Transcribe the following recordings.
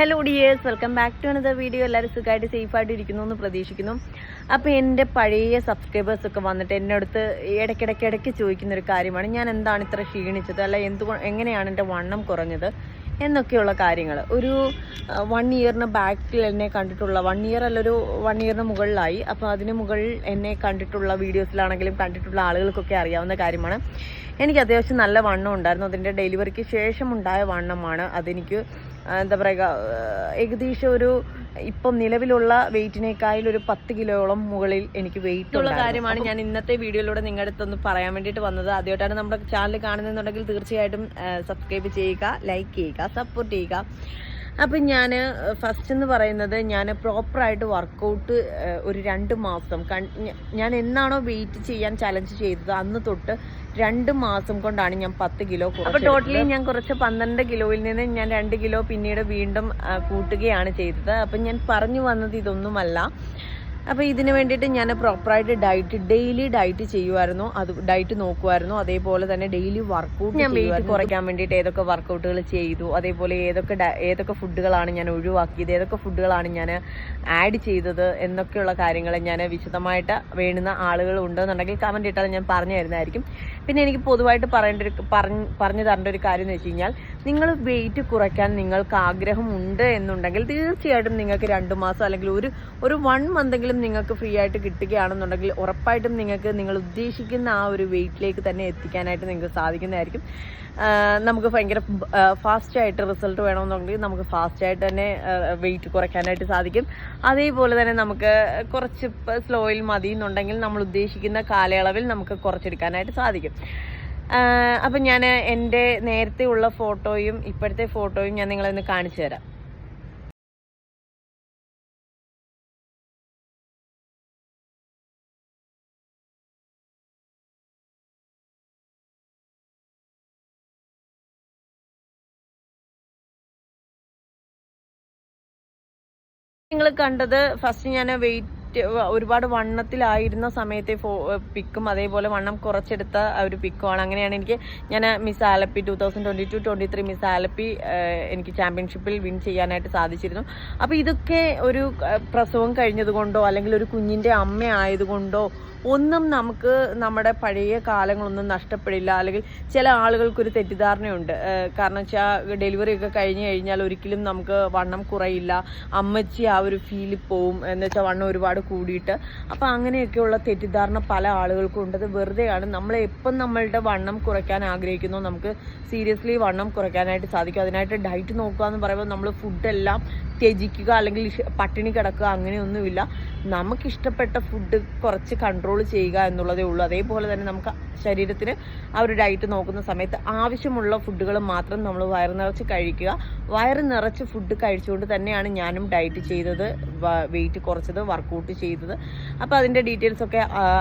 Hello dears welcome back to another video എല്ലാവരും സുഖമായിട്ട് സേഫായിട്ട് ഇരിക്കുന്നു എന്ന് പ്രതീക്ഷിക്കുന്നു. അപ്പോൾ എന്റെ പഴയ സബ്സ്ക്രൈബേഴ്സ് ഒക്കെ വന്നിട്ട് എന്റെ അടുത്ത് ഇടയ്ക്കിടയ്ക്ക് ഇടയ്ക്ക് ചോദിക്കുന്ന ഒരു കാര്യമാണ്. ഞാൻ എന്താണ് ഇത്ര ക്ഷീണിച്ചത്? അല്ല എന്ത് എങ്ങനെയാണ് എന്റെ വണ്ണം കുറഞ്ഞത്? എന്നൊക്കെയുള്ള കാര്യങ്ങൾ. ഒരു വൺ ഇയറിന് ബാക്കിൽ എന്നെ കണ്ടിട്ടുള്ള വൺ ഇയർ അല്ല ഒരു വൺ ഇയറിന് മുകളിലായി. അപ്പോൾ അതിന് മുകളിൽ എന്നെ കണ്ടിട്ടുള്ള വീഡിയോസിലാണെങ്കിലും കണ്ടിട്ടുള്ള ആളുകൾക്കൊക്കെ അറിയാവുന്ന കാര്യമാണ്. എനിക്ക് അത്യാവശ്യം നല്ല വണ്ണം ഉണ്ടായിരുന്നു. അതിന്റെ ഡെലിവറിക്ക് ശേഷം ഉണ്ടായ വണ്ണമാണ് അതെനിക്ക് എന്താ പറയുക ഏകദേശം ഒരു ഇപ്പം നിലവിലുള്ള വെയിറ്റിനേക്കാൾ ഒരു പത്ത് കിലോയോളം മുകളിൽ എനിക്ക് വെയിറ്റ് ഉള്ള കാര്യമാണ് ഞാൻ ഇന്നത്തെ വീഡിയോയിലൂടെ നിങ്ങളുടെ അടുത്തൊന്ന് പറയാൻ വേണ്ടിയിട്ട് വന്നത്. ആദ്യമായിട്ടാണ് നമ്മുടെ ചാനൽ കാണുന്നുണ്ടെങ്കിൽ തീർച്ചയായിട്ടും സബ്സ്ക്രൈബ് ചെയ്യുക ലൈക്ക് ചെയ്യുക സപ്പോർട്ട് ചെയ്യുക. അപ്പം ഞാൻ ഫസ്റ്റ് എന്ന് പറയുന്നത് ഞാൻ പ്രോപ്പറായിട്ട് വർക്കൗട്ട് ഒരു രണ്ട് മാസം കൺ- ഞാൻ എന്നാണോ വെയിറ്റ് ചെയ്യാൻ ചലഞ്ച് ചെയ്തത് അന്ന് തൊട്ട് രണ്ട് മാസം കൊണ്ടാണ് ഞാൻ പത്ത് കിലോ അപ്പൊ ടോട്ടലി ഞാൻ കുറച്ച് പന്ത്രണ്ട് കിലോയിൽ നിന്ന് ഞാൻ രണ്ട് കിലോ പിന്നീട് വീണ്ടും കൂട്ടുകയാണ് ചെയ്തത്. അപ്പം ഞാൻ പറഞ്ഞു വന്നത് ഇതൊന്നുമല്ല. അപ്പോൾ ഇതിന് വേണ്ടിയിട്ട് ഞാൻ പ്രോപ്പറായിട്ട് ഡയറ്റ് ഡെയിലി ഡയറ്റ് ചെയ്യുമായിരുന്നു അത് ഡയറ്റ് നോക്കുമായിരുന്നു അതേപോലെ തന്നെ ഡെയിലി വർക്കൗട്ട് ഞാൻ വെയിറ്റ് കുറയ്ക്കാൻ വേണ്ടിയിട്ട് ഏതൊക്കെ വർക്കൗട്ടുകൾ ചെയ്തു. അതേപോലെ ഏതൊക്കെ ഏതൊക്കെ ഫുഡുകളാണ് ഞാൻ ഒഴിവാക്കിയത്. ഏതൊക്കെ ഫുഡുകളാണ് ഞാൻ ആഡ് ചെയ്തത് എന്നൊക്കെയുള്ള കാര്യങ്ങൾ ഞാൻ വിശദമായിട്ട് വേണ്ടുന്ന ആളുകൾ ഉണ്ടെന്നുണ്ടെങ്കിൽ കമന്റ് ഇട്ടാൽ ഞാൻ പറഞ്ഞു തരുന്നതായിരിക്കും പിന്നെ എനിക്ക് പൊതുവായിട്ട് പറയേണ്ട ഒരു പറഞ്ഞ് പറഞ്ഞു തരേണ്ട ഒരു കാര്യം എന്ന് വെച്ച് കഴിഞ്ഞാൽ നിങ്ങൾ വെയിറ്റ് കുറയ്ക്കാൻ നിങ്ങൾക്ക് ആഗ്രഹം ഉണ്ട് എന്നുണ്ടെങ്കിൽ തീർച്ചയായിട്ടും നിങ്ങൾക്ക് രണ്ട് മാസം അല്ലെങ്കിൽ ഒരു ഒരു വൺ മന്തെങ്കിലും നിങ്ങൾക്ക് ഫ്രീ ആയിട്ട് കിട്ടുകയാണെന്നുണ്ടെങ്കിൽ ഉറപ്പായിട്ടും നിങ്ങൾക്ക് നിങ്ങൾ ഉദ്ദേശിക്കുന്ന ആ ഒരു വെയിറ്റിലേക്ക് തന്നെ എത്തിക്കാനായിട്ട് നിങ്ങൾക്ക് സാധിക്കുന്നതായിരിക്കും. നമുക്ക് ഭയങ്കര ഫാസ്റ്റ് ആയിട്ട് റിസൾട്ട് വേണമെന്നുണ്ടെങ്കിൽ നമുക്ക് ഫാസ്റ്റ് ആയിട്ട് തന്നെ വെയിറ്റ് കുറയ്ക്കാനായിട്ട് സാധിക്കും. അതേപോലെ തന്നെ നമുക്ക് കുറച്ച് സ്ലോയിൽ മതി എന്നുണ്ടെങ്കിൽ നമ്മൾ ഉദ്ദേശിക്കുന്ന കാലയളവിൽ നമുക്ക് കുറച്ചെടുക്കാനായിട്ട് സാധിക്കും. അപ്പം ഞാൻ എന്റെ നേരത്തെ ഉള്ള ഫോട്ടോയും ഇപ്പോഴത്തെ ഫോട്ടോയും ഞാൻ നിങ്ങളെ ഒന്ന് കാണിച്ചു തരാം. നിങ്ങൾ കണ്ടത് ഫസ്റ്റ് ഞാൻ വെയിറ്റ് ഒരുപാട് വണ്ണത്തിലായിരുന്ന സമയത്തെ ഫോ പിക്കും. അതേപോലെ വണ്ണം കുറച്ചെടുത്ത ഒരു പിക്കുമാണ് അങ്ങനെയാണ് എനിക്ക് ഞാൻ miss Alleppey two thousand twenty two twenty three miss Alleppey എനിക്ക് ചാമ്പ്യൻഷിപ്പിൽ വിൻ ചെയ്യാനായിട്ട് സാധിച്ചിരുന്നു. അപ്പോൾ ഇതൊക്കെ ഒരു പ്രസവം കഴിഞ്ഞതുകൊണ്ടോ അല്ലെങ്കിൽ ഒരു കുഞ്ഞിന്റെ അമ്മ ആയതുകൊണ്ടോ ഒന്നും നമുക്ക് നമ്മുടെ പഴയ കാലങ്ങളൊന്നും നഷ്ടപ്പെടില്ല. അല്ലെങ്കിൽ ചില ആളുകൾക്കൊരു തെറ്റിദ്ധാരണയുണ്ട്. കാരണം വെച്ചാൽ ഡെലിവറി ഒക്കെ കഴിഞ്ഞ് കഴിഞ്ഞാൽ ഒരിക്കലും നമുക്ക് വണ്ണം കുറയില്ല. അമ്മച്ചി ആ ഒരു ഫീലിൽ പോവും. എന്ന് വെച്ചാൽ വണ്ണം ഒരുപാട് കൂടിയിട്ട്. അപ്പോൾ അങ്ങനെയൊക്കെയുള്ള തെറ്റിദ്ധാരണ പല ആളുകൾക്കും ഉണ്ട്. അത് വെറുതെയാണ്. നമ്മൾ എപ്പം നമ്മളുടെ വണ്ണം കുറയ്ക്കാൻ ആഗ്രഹിക്കുന്നു നമുക്ക് സീരിയസ്ലി വണ്ണം കുറയ്ക്കാനായിട്ട് സാധിക്കും. അതിനായിട്ട് ഡയറ്റ് നോക്കുക എന്ന് പറയുമ്പോൾ നമ്മൾ ഫുഡെല്ലാം ത്യജിക്കുക അല്ലെങ്കിൽ പട്ടിണി കിടക്കുക അങ്ങനെയൊന്നുമില്ല. നമുക്കിഷ്ടപ്പെട്ട ഫുഡ് കുറച്ച് കൺട്രോൾ ചെയ്യുക എന്നുള്ളതേ ഉള്ളൂ. അതേപോലെ തന്നെ നമുക്ക് ശരീരത്തിന് ആ ഒരു ഡയറ്റ് നോക്കുന്ന സമയത്ത് ആവശ്യമുള്ള ഫുഡുകൾ മാത്രം നമ്മൾ വയറ് നിറച്ച് കഴിക്കുക. വയറ് നിറച്ച് ഫുഡ് കഴിച്ചുകൊണ്ട് തന്നെയാണ് ഞാനും ഡയറ്റ് ചെയ്തത്. വെയിറ്റ് കുറച്ചത് വർക്കൗട്ട് ചെയ്തത്. അപ്പോൾ അതിന്റെ ഡീറ്റെയിൽസ് ഒക്കെ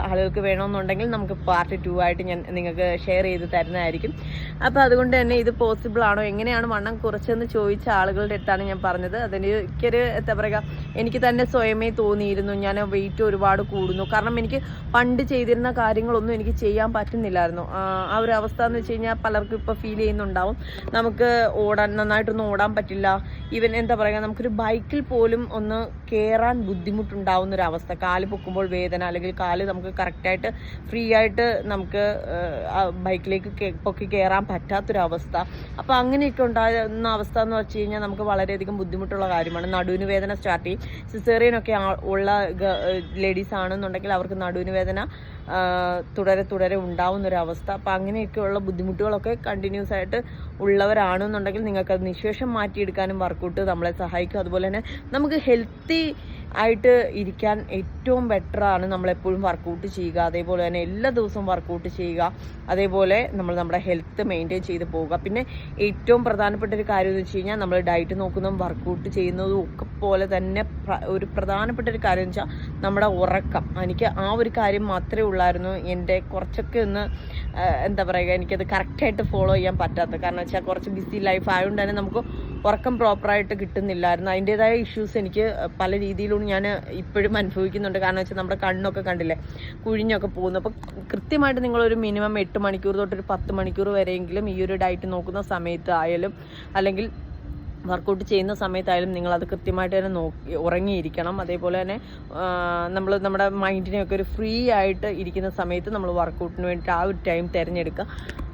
ആളുകൾക്ക് വേണമെന്നുണ്ടെങ്കിൽ നമുക്ക് പാർട്ട് ടു ആയിട്ട് ഞാൻ നിങ്ങൾക്ക് ഷെയർ ചെയ്ത് തരുന്നതായിരിക്കും. അപ്പോൾ അതുകൊണ്ട് തന്നെ ഇത് പോസിബിൾ ആണോ? എങ്ങനെയാണ് വണ്ണം കുറച്ചെന്ന് ചോദിച്ച ആളുകളുടെ അടുത്താണ് ഞാൻ പറഞ്ഞത്. അതിന് എനിക്കൊരു എന്താ പറയുക എനിക്ക് തന്നെ സ്വയമേ തോന്നിയിരുന്നു. ഞാൻ വെയിറ്റ് ഒരുപാട് കൂടുന്നു. കാരണം എനിക്ക് പണ്ട് ചെയ്തിരുന്ന കാര്യങ്ങളൊന്നും എനിക്ക് ചെയ്യാൻ പറ്റുന്നില്ലായിരുന്നു. ആ ഒരു അവസ്ഥ എന്ന് വെച്ച് കഴിഞ്ഞാൽ പലർക്കും ഇപ്പോൾ ഫീൽ ചെയ്യുന്നുണ്ടാവും. നമുക്ക് ഓടാൻ നന്നായിട്ടൊന്നും ഓടാൻ പറ്റില്ല. ഈവൻ എന്താ പറയുക നമുക്കൊരു ബൈക്കിൽ പോലും ഒന്ന് കയറാൻ ബുദ്ധിമുട്ടുണ്ടാവുന്ന ഒരു അവസ്ഥ. കാൽ പൊക്കുമ്പോൾ വേദന അല്ലെങ്കിൽ കാൽ നമുക്ക് കറക്റ്റായിട്ട് ഫ്രീ ആയിട്ട് നമുക്ക് ബൈക്കിലേക്ക് പൊക്കി കയറാൻ പറ്റാത്തൊരവസ്ഥ. അപ്പോൾ അങ്ങനെയൊക്കെ ഉണ്ടാകുന്ന അവസ്ഥ എന്ന് വെച്ച് കഴിഞ്ഞാൽ നമുക്ക് വളരെയധികം ബുദ്ധിമുട്ടുള്ള കാര്യമാണ്. നടുവിന് വേദന സ്റ്റാർട്ട് ചെയ്യും. സിസേറിയനൊക്കെ ഉള്ള ലേഡീസ് ആണെന്നുണ്ടെങ്കിൽ അവർക്ക് നടുവിന് വേദന തുടരെ തുടരെ ഉണ്ടാവുന്ന ഒരു അവസ്ഥ അപ്പം അങ്ങനെയൊക്കെയുള്ള ബുദ്ധിമുട്ടുകളൊക്കെ കണ്ടിന്യൂസ് ആയിട്ട് ഉള്ളവരാണെന്നുണ്ടെങ്കിൽ നിങ്ങൾക്ക് അത് നിശേഷം മാറ്റിയെടുക്കാനും വർക്കൗട്ട് നമ്മളെ സഹായിക്കും. അതുപോലെ തന്നെ നമുക്ക് ഹെൽത്തി ആയിട്ട് ഇരിക്കാൻ ഏറ്റവും ബെറ്ററാണ് നമ്മളെപ്പോഴും വർക്കൗട്ട് ചെയ്യുക. അതേപോലെ തന്നെ എല്ലാ ദിവസവും വർക്കൗട്ട് ചെയ്യുക. അതേപോലെ നമ്മൾ നമ്മുടെ ഹെൽത്ത് മെയിന്റെയിൻ ചെയ്ത് പോവുക. പിന്നെ ഏറ്റവും പ്രധാനപ്പെട്ട ഒരു കാര്യം എന്ന് വെച്ച് കഴിഞ്ഞാൽ നമ്മൾ ഡയറ്റ് നോക്കുന്നതും വർക്കൗട്ട് ചെയ്യുന്നതും ഒക്കെ പോലെ തന്നെ ഒരു പ്രധാനപ്പെട്ട ഒരു കാര്യം എന്ന് വെച്ചാൽ നമ്മുടെ ഉറക്കം. എനിക്ക് ആ ഒരു കാര്യം മാത്രമേ ഉള്ളായിരുന്നു. എന്റെ കുറച്ചൊക്കെ ഒന്ന് എന്താ പറയുക എനിക്കത് കറക്റ്റായിട്ട് ഫോളോ ചെയ്യാൻ പറ്റാത്ത കാരണം വെച്ചാൽ കുറച്ച് ബിസി ലൈഫ് ആയതുകൊണ്ട് തന്നെ നമുക്ക് ഉറക്കം പ്രോപ്പറായിട്ട് കിട്ടുന്നില്ലായിരുന്നു. അതിന്റെതായ ഇഷ്യൂസ് എനിക്ക് പല രീതിയിലും ഞാൻ ഇപ്പോഴും അനുഭവിക്കുന്നുണ്ട്. കാരണം വെച്ചാൽ നമ്മുടെ കണ്ണൊക്കെ കണ്ടില്ലേ കുഴിഞ്ഞൊക്കെ പോകുന്നു. അപ്പോൾ കൃത്യമായിട്ട് നിങ്ങളൊരു മിനിമം എട്ട് മണിക്കൂർ തൊട്ടൊരു പത്ത് മണിക്കൂർ വരെയെങ്കിലും ഈ ഒരു ഡയറ്റ് നോക്കുന്ന സമയത്ത് ആയാലും അല്ലെങ്കിൽ വർക്കൗട്ട് ചെയ്യുന്ന സമയത്തായാലും നിങ്ങൾ അത് കൃത്യമായിട്ട് തന്നെ നോക്കി ഉറങ്ങിയിരിക്കണം. അതേപോലെ തന്നെ നമ്മൾ നമ്മുടെ മൈൻഡിനെയൊക്കെ ഒരു ഫ്രീ ആയിട്ട് ഇരിക്കുന്ന സമയത്ത് നമ്മൾ വർക്കൗട്ടിന് വേണ്ടിയിട്ട് ആ ഒരു ടൈം തിരഞ്ഞെടുക്കുക.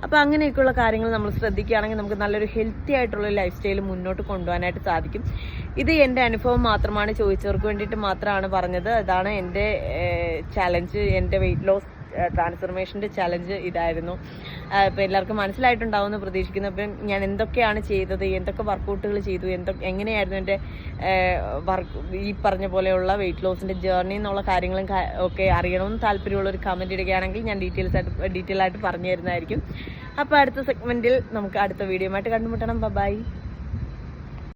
അപ്പോൾ അങ്ങനെയൊക്കെയുള്ള കാര്യങ്ങൾ നമ്മൾ ശ്രദ്ധിക്കുകയാണെങ്കിൽ നമുക്ക് നല്ലൊരു ഹെൽത്തി ആയിട്ടുള്ള ലൈഫ് സ്റ്റൈൽ മുന്നോട്ട് കൊണ്ടുപോകാനായിട്ട് സാധിക്കും. ഇത് എന്റെ അനുഭവം മാത്രമാണ്. ചോദിച്ചവർക്ക് വേണ്ടിയിട്ട് മാത്രമാണ് പറഞ്ഞത്. അതാണ് എന്റെ ചലഞ്ച് എന്റെ വെയിറ്റ് ലോസ് ട്രാൻസ്ഫർമേഷന്റെ ചലഞ്ച് ഇതായിരുന്നു. അപ്പോൾ എല്ലാവർക്കും മനസ്സിലായിട്ടുണ്ടാവുമെന്ന് പ്രതീക്ഷിക്കുന്നു. അപ്പം ഞാൻ എന്തൊക്കെയാണ് ചെയ്തത്? എന്തൊക്കെ വർക്കൗട്ടുകൾ ചെയ്തു? എന്തൊക്കെ എങ്ങനെയായിരുന്നു എന്റെ വർക്ക് ഈ പറഞ്ഞ പോലെയുള്ള വെയിറ്റ് ലോസിന്റെ ജേർണി എന്നുള്ള കാര്യങ്ങളും ഒക്കെ അറിയണമെന്ന് താല്പര്യമുള്ള ഒരു കമന്റ് ഇടുകയാണെങ്കിൽ ഞാൻ ഡീറ്റെയിൽസ് ആയിട്ട് ഡീറ്റെയിൽ ആയിട്ട് പറഞ്ഞു തരുന്നതായിരിക്കും അപ്പോൾ അടുത്ത സെഗ്മെന്റിൽ നമുക്ക് അടുത്ത വീഡിയോ ആയിട്ട് കണ്ടുമുട്ടണം. ബൈ